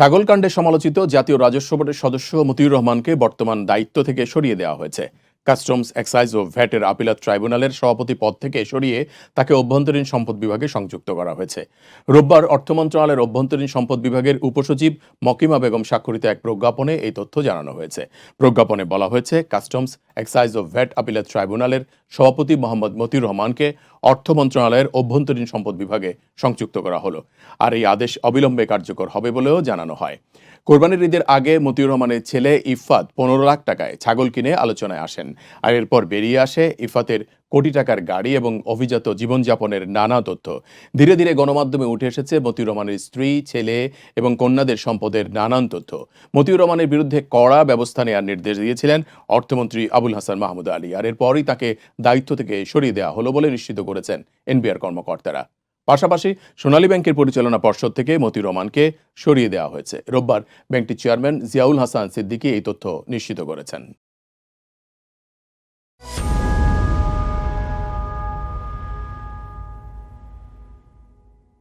ছাগলকাণ্ডে সমালোচিত জাতীয় রাজস্ব বোর্ডের সদস্য মতিউর রহমানকে বর্তমান দায়িত্ব থেকে সরিয়ে দেওয়া হয়েছে। কাস্টমস এক্সাইজ ও ভ্যাটের আপিলাত ট্রাইব্যুনালের সভাপতি পদ থেকে সরিয়ে তাকে অভ্যন্তরীণ সম্পদ বিভাগে সংযুক্ত করা হয়েছে। রোববার অর্থ মন্ত্রণালয়ের অভ্যন্তরীণ সম্পদ বিভাগের উপসচিব মকিমা বেগম স্বাক্ষরিত এক প্রজ্ঞাপনে এই তথ্য জানানো হয়েছে। প্রজ্ঞাপনে বলা হয়েছে, কাস্টমস এক্সাইজ ও ভ্যাট আপিলের ট্রাইব্যুনালের সভাপতি মোহাম্মদ মতিউর রহমানকে অর্থ মন্ত্রণালয়ের অভ্যন্তরীণ সম্পদ বিভাগে সংযুক্ত করা হলো। আর এই আদেশ অবিলম্বে কার্যকর হবে বলেও জানানো হয়। কোরবানির ঈদের আগে মতিউর রহমানের ছেলে ইফাত পনেরো লাখ টাকায় ছাগল কিনে আলোচনায় আসেন। আর এরপর বেরিয়ে আসে ইফাতের কোটি টাকার গাড়ি এবং অভিজাত জীবনযাপনের নানা তথ্য। ধীরে ধীরে গণমাধ্যমে উঠে এসেছে মতিউর রহমানের স্ত্রী, ছেলে এবং কন্যাদের সম্পদের নানান তথ্য। মতিউর রহমানের বিরুদ্ধে কড়া ব্যবস্থা নেওয়ার নির্দেশ দিয়েছিলেন অর্থমন্ত্রী আবুল হাসান মাহমুদ আলী। আর এরপরই তাকে দায়িত্ব থেকে সরিয়ে দেওয়া হলো বলে নিশ্চিত করেছেন এনবিআর কর্মকর্তারা। পাশাপাশি সোনালী ব্যাংকের পরিচালনা পর্ষদ থেকে মতিউর রহমানকে সরিয়ে দেওয়া হয়েছে। রোববার ব্যাংকটির চেয়ারম্যান জিয়াউল হাসান সিদ্দিকী এই তথ্য নিশ্চিত করেছেন।